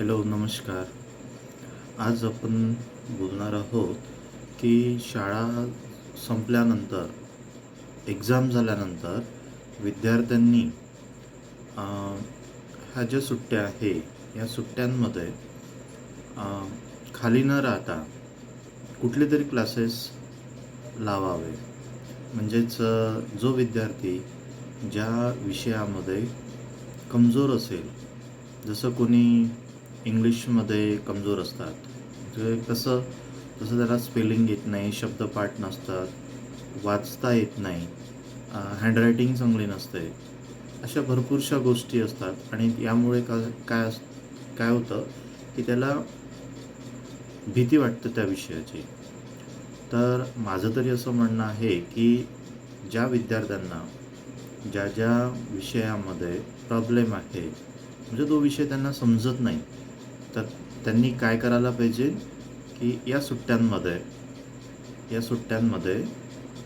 Hello नमस्कार. आज आपण बोलणार आहोत की शाळा संपल्यानंतर एक्झाम झाल्यानंतर विद्यार्थ्यांनी ह्या ज्या सुट्ट्या आहे या सुट्ट्यांमध्ये खाली न राहता कुठले तरी क्लासेस लावावे. म्हणजेच जो विद्यार्थी ज्या विषयामध्ये कमजोर असेल जसं कोणी इंग्लिशमध्ये कमजोर असतात. म्हणजे कसं जसं त्याला स्पेलिंग येत नाही शब्दपाठ नसतात वाचता येत नाही हँडरायटिंग चांगली नसते अशा भरपूरशा गोष्टी असतात. आणि यामुळे का काय अस काय होतं की त्याला भीती वाटते त्या विषयाची. तर माझं तरी असं म्हणणं आहे की ज्या विद्यार्थ्यांना ज्या ज्या विषयामध्ये प्रॉब्लेम आहे म्हणजे तो विषय त्यांना समजत नाही तर त्यांनी काय करायला पाहिजे की या सुट्ट्यांमध्ये या सुट्ट्यांमध्ये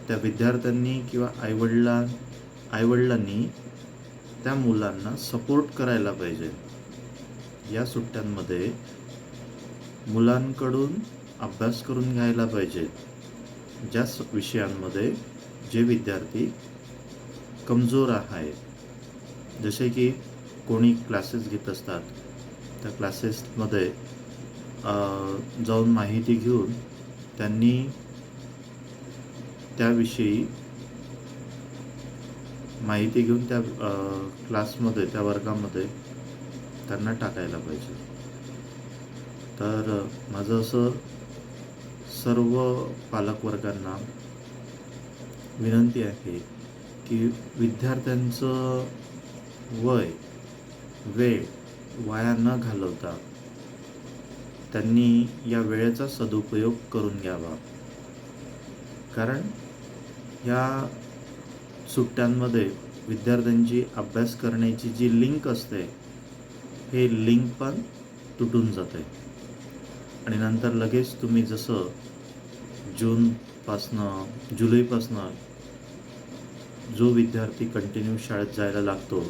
त्या विद्यार्थ्यांनी किंवा आईवडिलां आईवडिलांनी त्या मुलांना सपोर्ट करायला पाहिजे. या सुट्ट्यांमध्ये मुलांकडून अभ्यास करून घ्यायला पाहिजे. ज्या विषयांमध्ये जे विद्यार्थी कमजोर आहे जसे की कोणी क्लासेस घेत असतात त्या क्लासेसमध्ये जाऊन माहिती घेऊन त्यांनी त्याविषयी माहिती घेऊन त्या क्लासमध्ये त्या वर्गामध्ये त्यांना टाकायला पाहिजे. तर माझं असं सर्व पालकवर्गांना विनंती आहे की विद्यार्थ्यांचं वय वेळ वाया न घालवता त्यांनी या वेळेचा सदुपयोग करून घ्यावा. कारण या सुट्ट्यांमध्ये विद्यार्थ्यांची अभ्यास करण्याची जी लिंक असते हे लिंक पण तुटून जाते. आणि नंतर लगेच तुम्ही जसं जूनपासनं जुलैपासनं जो विद्यार्थी कंटिन्यू शाळेत जायला लागतो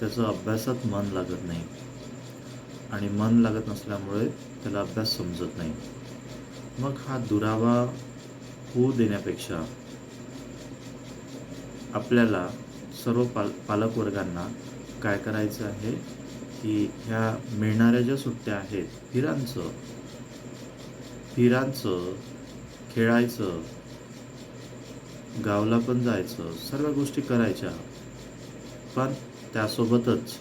त्याचं अभ्यासात मन लागत नाही. आणि मन लागत नसल्यामुळे त्याला अभ्यास समजत नाही. मग हा दुरावा होऊ देण्यापेक्षा आपल्याला सर्व पाल पालकवर्गांना काय करायचं आहे? की ह्या मिळणाऱ्या ज्या सुट्ट्या आहेत हिरांचं हिरांचं खेळायचं गावला पण जायचं सर्व गोष्टी करायच्या पण त्यासोबतच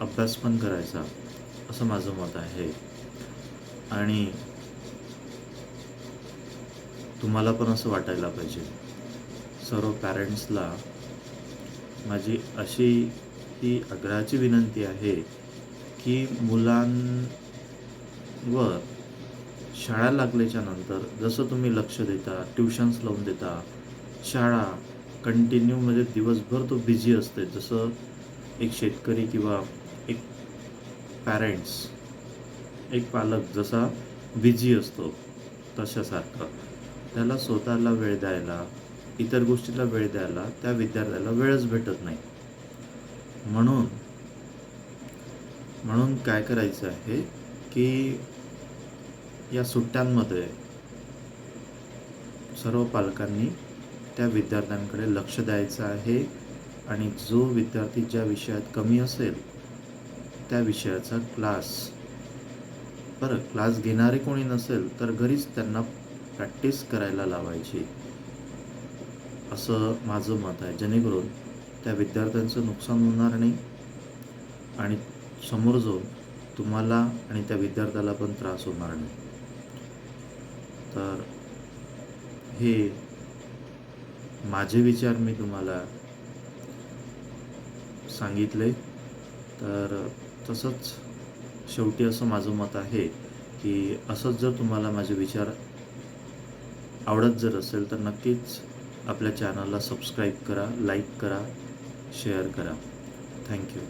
अभ्यास पण करायचा. असं माझं मत आहे. आणि तुम्हाला पण असं वाटायला पाहिजे. सर्व पॅरेंट्सला माझी अशी ही आग्रहाची विनंती आहे की मुलांवर शाळा लागल्याच्या नंतर जसं तुम्ही लक्ष देता ट्युशन्स लावून देता शाळा कंटिन्यू म्हणजे दिवसभर तो बिझी असते. जसं एक शेतकरी किंवा पॅरेंट्स एक पालक जसा बिझी असतो तशासारखं त्याला स्वतःला वेळ द्यायला इतर गोष्टीला वेळ द्यायला त्या विद्यार्थ्याला वेळच भेटत नाही. म्हणून म्हणून काय करायचं आहे की या सुट्ट्यांमध्ये सर्व पालकांनी त्या विद्यार्थ्यांकडे लक्ष द्यायचं आहे आणि जो विद्यार्थी ज्या विषयात कमी असेल त्या विषयाचा क्लास. बरं क्लास घेणारे कोणी नसेल तर घरीच त्यांना प्रॅक्टिस करायला लावायची. असं माझं मत आहे. जेणेकरून त्या विद्यार्थ्यांचं नुकसान होणार नाही आणि समोर जाऊन तुम्हाला आणि त्या विद्यार्थ्याला पण त्रास होणार नाही. तर हे माझे विचार मी तुम्हाला सांगितले. तर तसंच शेवटी असं माझं मत आहे की असंच जर तुम्हाला माझे विचार आवडत जर असेल तर नक्कीच आपल्या चॅनलला सबस्क्राईब करा लाईक करा शेअर करा. थँक्यू